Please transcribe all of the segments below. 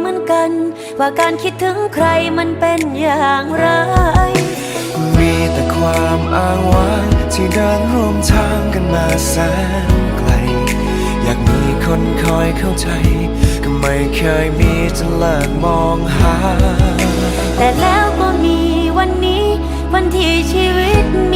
เหมือนกัน ว่าการคิดถึงใครมันเป็นอย่างไรมีแต่ความอ้างว้างที่เดินร่วมทางกันมาแสนไกล อยากมีคนคอยเข้าใจ ก็ไม่เคยมีจนเลิกมองหา แต่แล้วก็มีวันนี้ วันที่ชีวิตมี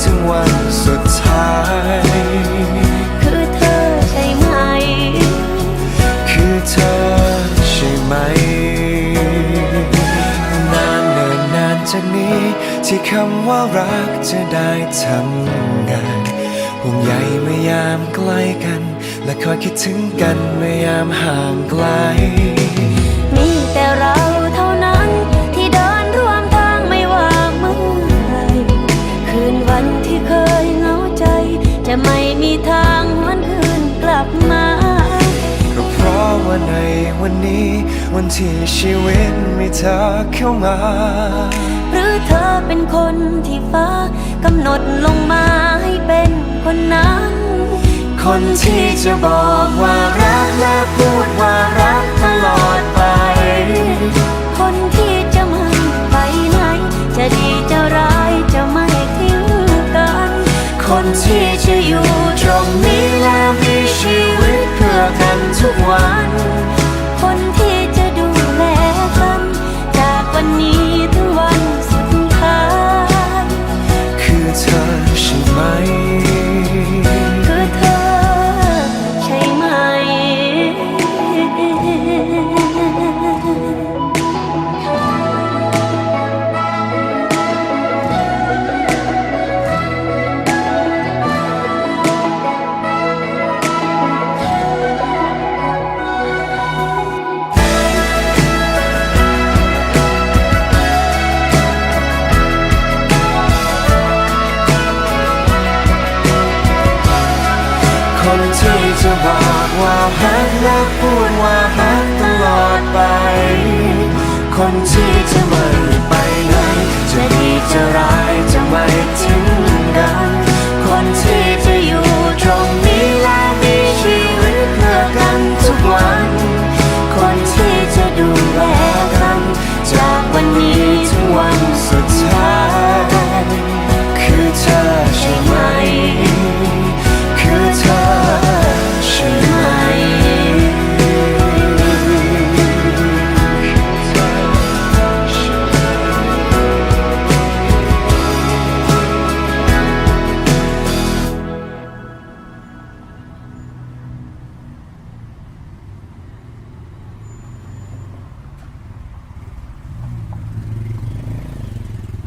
ถึงวันสุดท้าย คือเธอใช่ไหม คือเธอใช่ไหม นานเนินนานจากนี้ ที่คำว่ารักจะได้ทำงานห่วงใยเมื่อยามใกล้กัน และคอยคิดถึงกันเมื่อยามห่างไกล วันที่ชีวิตมีเธอเข้ามา หรือเธอเป็นคนที่ฟ้ากำหนดลงมาให้เป็นคนนั้น คนที่จะบอกว่ารักและพูดว่ารักตลอดไป คนที่จะไม่ไปไหน จะดีจะร้ายจะไม่ทิ้งกัน คนที่จะอยู่ตรงนี้และมีชีวิตเพื่อกันทุกวันคน คนที่จะบอกว่าฮักและพูดว่าฮัก ไป คนที่จะไม่ไป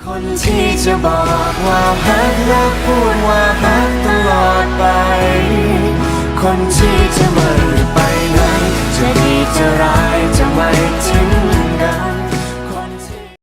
คนที่จะบอกว่าฮักและพูดว่าฮักตลอดไป คนที่จะไม่ไปไหนจะดีจะร้ายจะไม่ทิ้